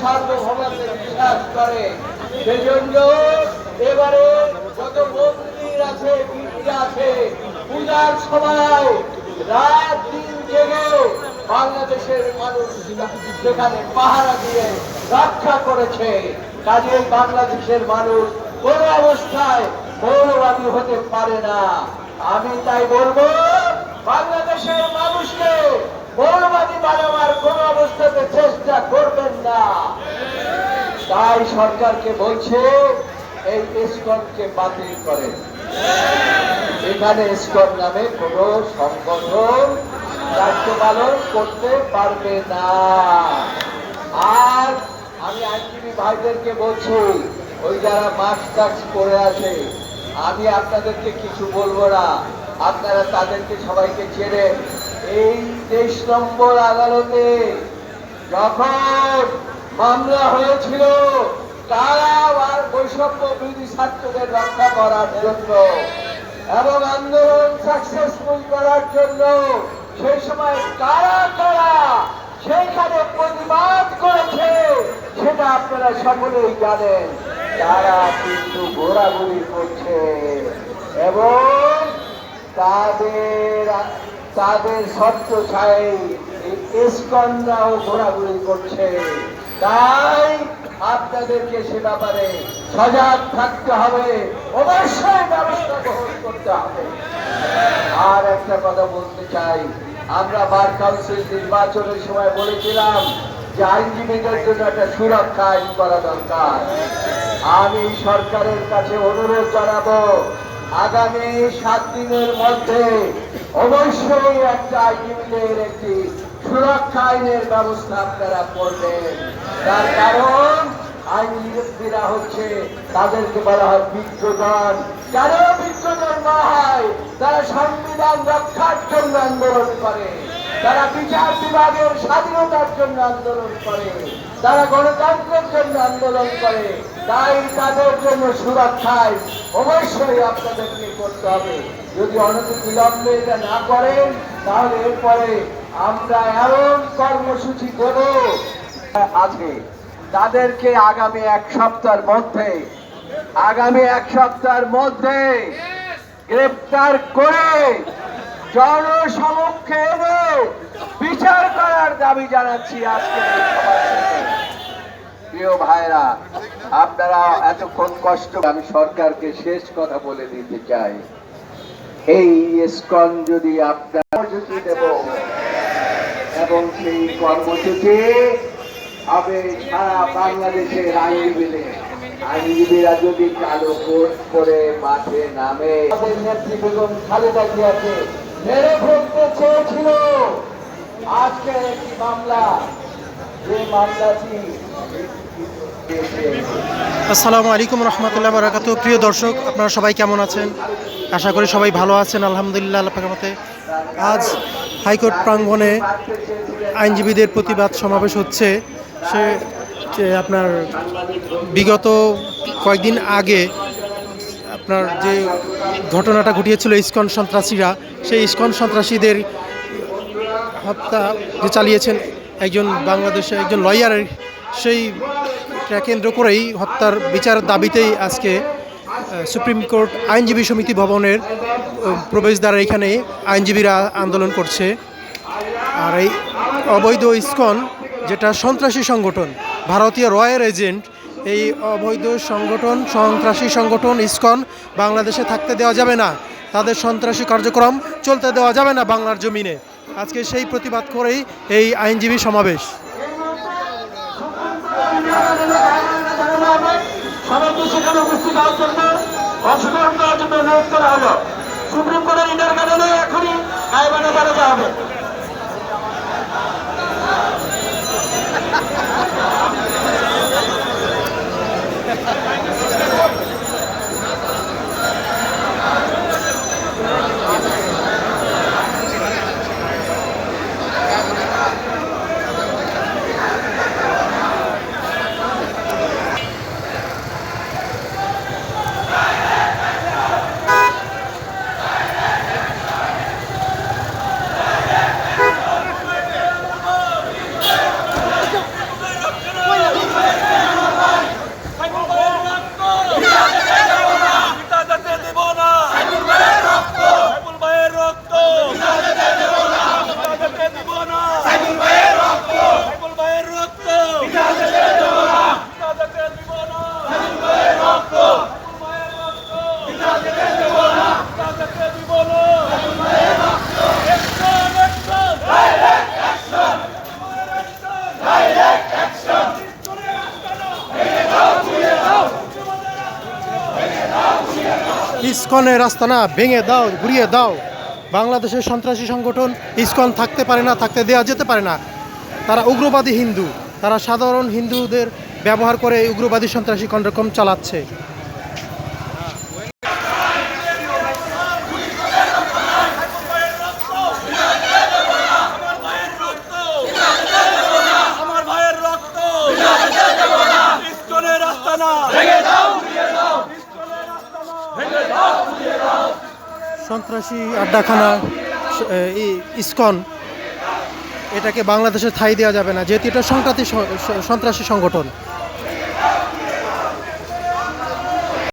সার্বভৌমত্বে বিশ্বাস করে। সেজন্য এবারে যত মন্দির আছে গির্জা আছে, পূজার সময় রাত দিন জেগে বাংলাদেশের মানুষ সেখানে পাহারা দিয়ে রক্ষা করেছে। কাজেই বাংলাদেশের মানুষ কোন অবস্থায় মৌলবাদী হতে পারে না। আমি তাই বলব, বাংলাদেশের মানুষকে মৌলবাদী বানাবার কোন অবস্থাতে চেষ্টা করবেন না তাই সরকারকে বলছে, এই ইস্কনকে বাতিল করে। এখানে ইস্কন নামে কোন সংগঠন দায়িত্ব পালন করতে পারবে না। আর আমি আইনজীবী ভাইদেরকে বলছি, ওই যারা মাস্ক টাক্স করে আছে, আমি আপনাদেরকে কিছু বলব না। আপনারা তাদেরকে সবাইকে চেনেন এই তেইশ নম্বর আদালতে যখন মামলা হয়েছিল। তারা আর বৈষম্য বিরোধী ছাত্রদের রক্ষা করার জন্য এবং আন্দোলন সাকসেসফুল করার জন্য সেই সময় কারা কারা সেইখানে প্রতিবাদ করেছে সেটা আপনারা সকলেই জানেন। তারা কিন্তু ঘোরাঘুরি করছে এবং তাদের তাদের শর্ত ছায় ইস্কনরাও ঘোরাঘুরি করছে। তাই আপনাদেরকে সে ব্যাপারে সজাগ থাকতে হবে। অবশ্যই ব্যবস্থা গ্রহণ করতে হবে। আর একটা কথা বলতে চাই। আমরা বার কাউন্সিল নির্বাচনের সময় বলেছিলাম যে আইনজীবীদের জন্য একটা সুরক্ষা আইন করা দরকার। আমি সরকারের কাছে অনুরোধ জানাব, আগামী সাত দিনের মধ্যে অবশ্যই একটা আইনজীবীদের একটি সুরক্ষা আইনের ব্যবস্থা আপনারা করবেন। তার কারণ আইনজীবীরা হচ্ছে তাদেরকে বলা হয় বিজ্ঞজন কেন বিজ্ঞজন না হয়? তারা সংবিধান রক্ষার জন্য আন্দোলন করে। তারা বিচার বিভাগের স্বাধীনতার জন্য আন্দোলন করে। তারা গণতন্ত্রের জন্য আন্দোলন করে। তাই তাদের জন্য সুরক্ষায় অবশ্যই আপনাদেরকে করতে হবে। যদি অনতি বিলম্বে এটা না করেন, তাহলে এরপরে আমরা এমন কর্মসূচি দেব আছে তাদেরকে আগামী এক সপ্তাহের মধ্যে, আগামী এক সপ্তাহের মধ্যে গ্রেপ্তার করে জনসমক্ষে এনে বিচার করার দাবি জানাচ্ছি আজকে। প্রিয় ভাইরা, আপনারা এতক্ষণ কষ্ট আমি সরকারকে শেষ কথা বলে দিতে চাই। এই ইস্কন যদি আপনার কর্মসূচি দেব, এবং সেই কর্মসূচি হবে সারা বাংলাদেশের আইনজীবীদের আইনজীবীরা যদি কালো কোট করে মাঠে নামে আমাদের নেত্রী বেগম খালেদা জিয়াকে মেরে ফেলতে চেয়েছিল। আজকে একটি মামলা, যে মামলাটি আসসালামু আলাইকুম রহমতুল্লাহ বারাকাতু। প্রিয় দর্শক, আপনারা সবাই কেমন আছেন? আশা করি সবাই ভালো আছেন, আলহামদুলিল্লাহ, আল্লাহ মতে আজ হাইকোর্ট প্রাঙ্গণে আইনজীবীদের প্রতিবাদ সমাবেশ হচ্ছে। সে, যে আপনার বিগত কয়েকদিন আগে আপনার যে ঘটনাটা ঘটিয়েছিল ইস্কন সন্ত্রাসীরা, সেই ইস্কন সন্ত্রাসীদের হত্যা যে চালিয়েছেন একজন বাংলাদেশের একজন লয়ারের সেই কেন্দ্র করেই হত্যার বিচার দাবিতেই আজকে সুপ্রিম কোর্ট আইনজীবী সমিতি ভবনের প্রবেশদ্বার এখানে আইনজীবীরা আন্দোলন করছে। আর এই অবৈধ ইস্কন, যেটা সন্ত্রাসী সংগঠন, ভারতীয় রয়্যাল এজেন্ট, এই অবৈধ সংগঠন, সন্ত্রাসী সংগঠন, ইস্কন বাংলাদেশে থাকতে দেওয়া যাবে না। তাদের সন্ত্রাসী কার্যক্রম চলতে দেওয়া যাবে না বাংলার জমিনে। আজকে সেই প্রতিবাদ করেই এই আইনজীবী সমাবেশ। সবাইকে উপস্থিত হওয়ার জন্য অংশগ্রহণ করার জন্য অনুরোধ করা হলো। সুপ্রিম কোর্টের ইন্টার কারণে এখনই আইবানে বাড়াতে হবে। ইস্কনের রাস্তা না, ভেঙে দাও, ঘুরিয়ে দাও। বাংলাদেশের সন্ত্রাসী সংগঠন ইস্কন থাকতে পারে না, থাকতে দেওয়া যেতে পারে না। তারা উগ্রবাদী হিন্দু। তারা সাধারণ হিন্দুদের ব্যবহার করে উগ্রবাদী সন্ত্রাসী কন্ডকম চালাচ্ছে। সন্ত্রাসী আড্ডাখানা ইস্কন এটাকে বাংলাদেশে ঠাই দেওয়া যাবে না যেহেতু এটা সন্ত্রাসী সন্ত্রাসী সংগঠন।